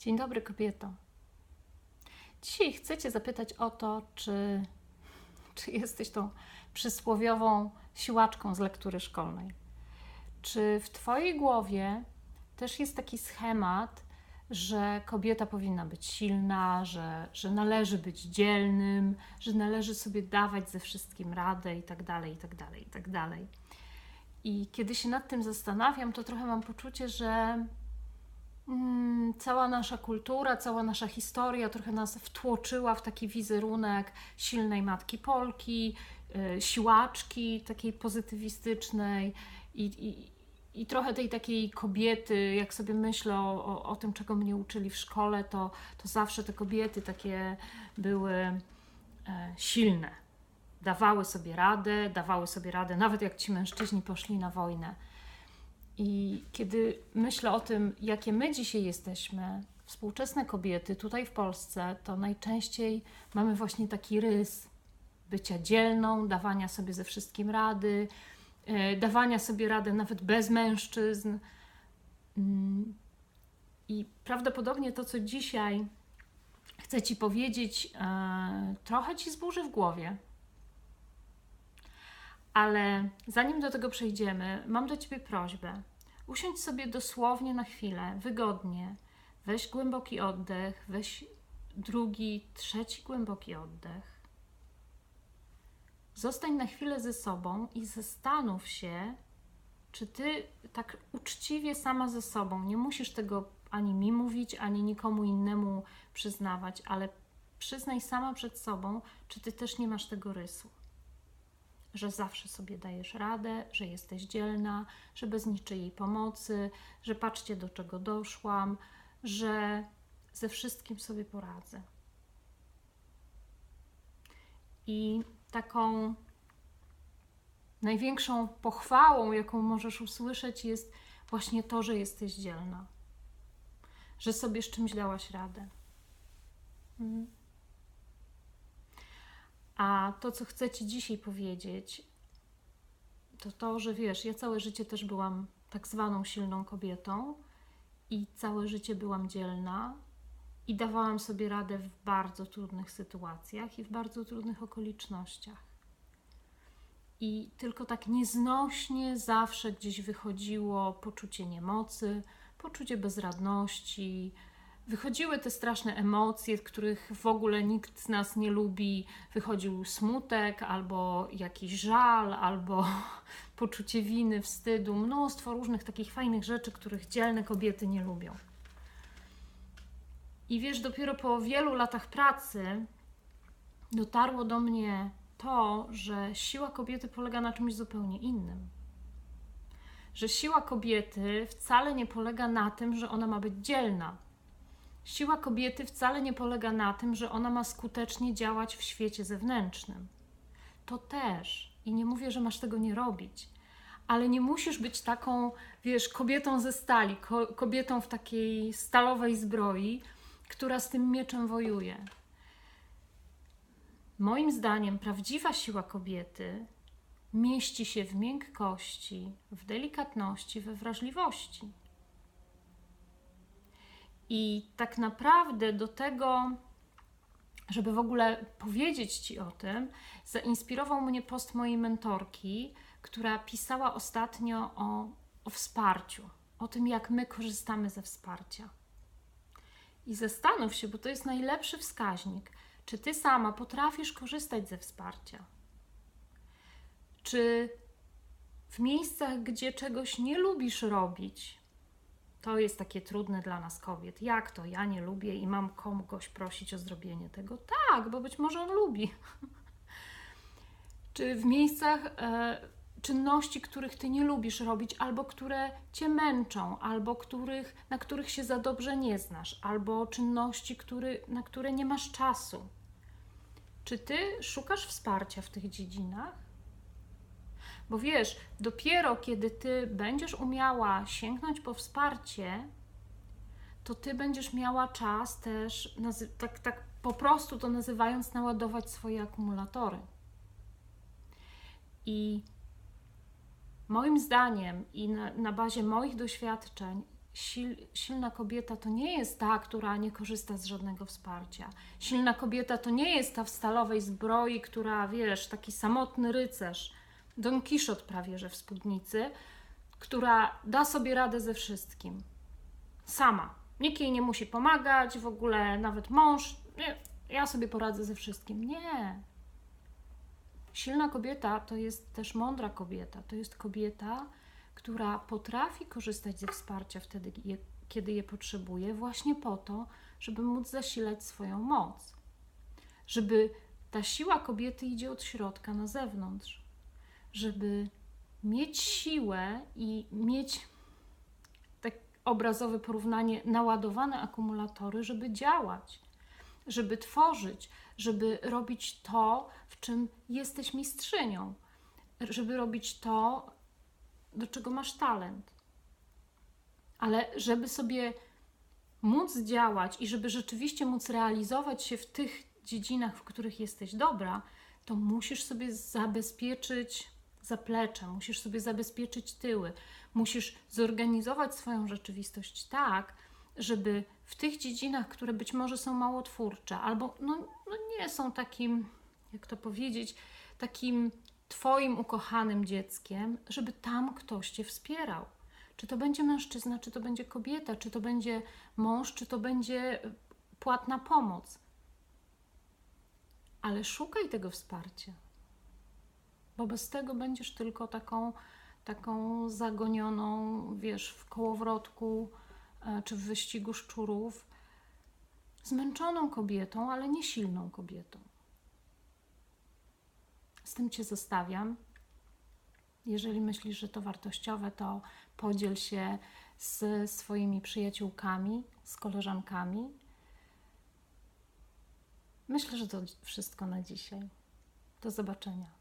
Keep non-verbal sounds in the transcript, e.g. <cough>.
Dzień dobry, kobieto. Dzisiaj chcę Cię zapytać o to, czy, czy jesteś tą przysłowiową siłaczką z lektury szkolnej. Czy w Twojej głowie też jest taki schemat, że kobieta powinna być silna, że, że należy być dzielnym, że należy sobie dawać ze wszystkim radę i tak dalej, i tak dalej, i tak dalej. I kiedy się nad tym zastanawiam, to trochę mam poczucie, że cała nasza kultura, cała nasza historia trochę nas wtłoczyła w taki wizerunek silnej matki Polki, y, siłaczki, takiej pozytywistycznej i, i, i trochę tej takiej kobiety, jak sobie myślę o, o, o tym, czego mnie uczyli w szkole, to, to zawsze te kobiety takie były e, silne. Dawały sobie radę, dawały sobie radę, nawet jak ci mężczyźni poszli na wojnę. I kiedy myślę o tym, jakie my dzisiaj jesteśmy, współczesne kobiety tutaj w Polsce, to najczęściej mamy właśnie taki rys bycia dzielną, dawania sobie ze wszystkim rady, e, dawania sobie radę nawet bez mężczyzn. Mm. I prawdopodobnie to, co dzisiaj chcę Ci powiedzieć, e, trochę Ci zburzy w głowie. Ale zanim do tego przejdziemy, mam do Ciebie prośbę. Usiądź sobie dosłownie na chwilę, wygodnie. Weź głęboki oddech, weź drugi, trzeci głęboki oddech. Zostań na chwilę ze sobą i zastanów się, czy ty tak uczciwie sama ze sobą, nie musisz tego ani mi mówić, ani nikomu innemu przyznawać, ale przyznaj sama przed sobą, czy ty też nie masz tego rysu że zawsze sobie dajesz radę, że jesteś dzielna, że bez niczyjej pomocy, że patrzcie do czego doszłam, że ze wszystkim sobie poradzę. I taką największą pochwałą, jaką możesz usłyszeć, jest właśnie to, że jesteś dzielna, że sobie z czymś dałaś radę. Mhm. A to, co chcę Ci dzisiaj powiedzieć, to to, że wiesz, ja całe życie też byłam tak zwaną silną kobietą i całe życie byłam dzielna i dawałam sobie radę w bardzo trudnych sytuacjach i w bardzo trudnych okolicznościach. I tylko tak nieznośnie zawsze gdzieś wychodziło poczucie niemocy, poczucie bezradności, wychodziły te straszne emocje, których w ogóle nikt z nas nie lubi. Wychodził smutek, albo jakiś żal, albo <laughs> poczucie winy, wstydu, mnóstwo różnych takich fajnych rzeczy, których dzielne kobiety nie lubią. I wiesz, dopiero po wielu latach pracy dotarło do mnie to, że siła kobiety polega na czymś zupełnie innym. Że siła kobiety wcale nie polega na tym, że ona ma być dzielna, Siła kobiety wcale nie polega na tym, że ona ma skutecznie działać w świecie zewnętrznym. To też. I nie mówię, że masz tego nie robić, ale nie musisz być taką, wiesz, kobietą ze stali, ko kobietą w takiej stalowej zbroi, która z tym mieczem wojuje. Moim zdaniem prawdziwa siła kobiety mieści się w miękkości, w delikatności, we wrażliwości. I tak naprawdę do tego, żeby w ogóle powiedzieć Ci o tym, zainspirował mnie post mojej mentorki, która pisała ostatnio o, o wsparciu, o tym, jak my korzystamy ze wsparcia. I zastanów się, bo to jest najlepszy wskaźnik, czy Ty sama potrafisz korzystać ze wsparcia. Czy w miejscach, gdzie czegoś nie lubisz robić, to jest takie trudne dla nas kobiet. Jak to? Ja nie lubię i mam kogoś prosić o zrobienie tego? Tak, bo być może on lubi. <laughs> Czy w miejscach e, czynności, których ty nie lubisz robić, albo które cię męczą, albo których, na których się za dobrze nie znasz, albo czynności, który, na które nie masz czasu. Czy ty szukasz wsparcia w tych dziedzinach? Bo wiesz, dopiero kiedy ty będziesz umiała sięgnąć po wsparcie, to ty będziesz miała czas też, tak, tak po prostu to nazywając, naładować swoje akumulatory. I moim zdaniem i na, na bazie moich doświadczeń, sil, silna kobieta to nie jest ta, która nie korzysta z żadnego wsparcia. Silna kobieta to nie jest ta w stalowej zbroi, która, wiesz, taki samotny rycerz, Don Kiszot prawie, że w spódnicy, która da sobie radę ze wszystkim. Sama. Nikt jej nie musi pomagać, w ogóle nawet mąż. Nie, ja sobie poradzę ze wszystkim. Nie. Silna kobieta to jest też mądra kobieta. To jest kobieta, która potrafi korzystać ze wsparcia wtedy, kiedy je potrzebuje, właśnie po to, żeby móc zasilać swoją moc. Żeby ta siła kobiety idzie od środka na zewnątrz. Żeby mieć siłę i mieć tak obrazowe porównanie, naładowane akumulatory, żeby działać, żeby tworzyć, żeby robić to, w czym jesteś mistrzynią, żeby robić to, do czego masz talent. Ale żeby sobie móc działać i żeby rzeczywiście móc realizować się w tych dziedzinach, w których jesteś dobra, to musisz sobie zabezpieczyć zaplecze, musisz sobie zabezpieczyć tyły, musisz zorganizować swoją rzeczywistość tak, żeby w tych dziedzinach, które być może są mało twórcze, albo no, no nie są takim, jak to powiedzieć, takim Twoim ukochanym dzieckiem, żeby tam ktoś Cię wspierał. Czy to będzie mężczyzna, czy to będzie kobieta, czy to będzie mąż, czy to będzie płatna pomoc. Ale szukaj tego wsparcia, bez tego będziesz tylko taką, taką zagonioną, wiesz, w kołowrotku e, czy w wyścigu szczurów, zmęczoną kobietą, ale nie silną kobietą. Z tym Cię zostawiam. Jeżeli myślisz, że to wartościowe, to podziel się z swoimi przyjaciółkami, z koleżankami. Myślę, że to wszystko na dzisiaj. Do zobaczenia.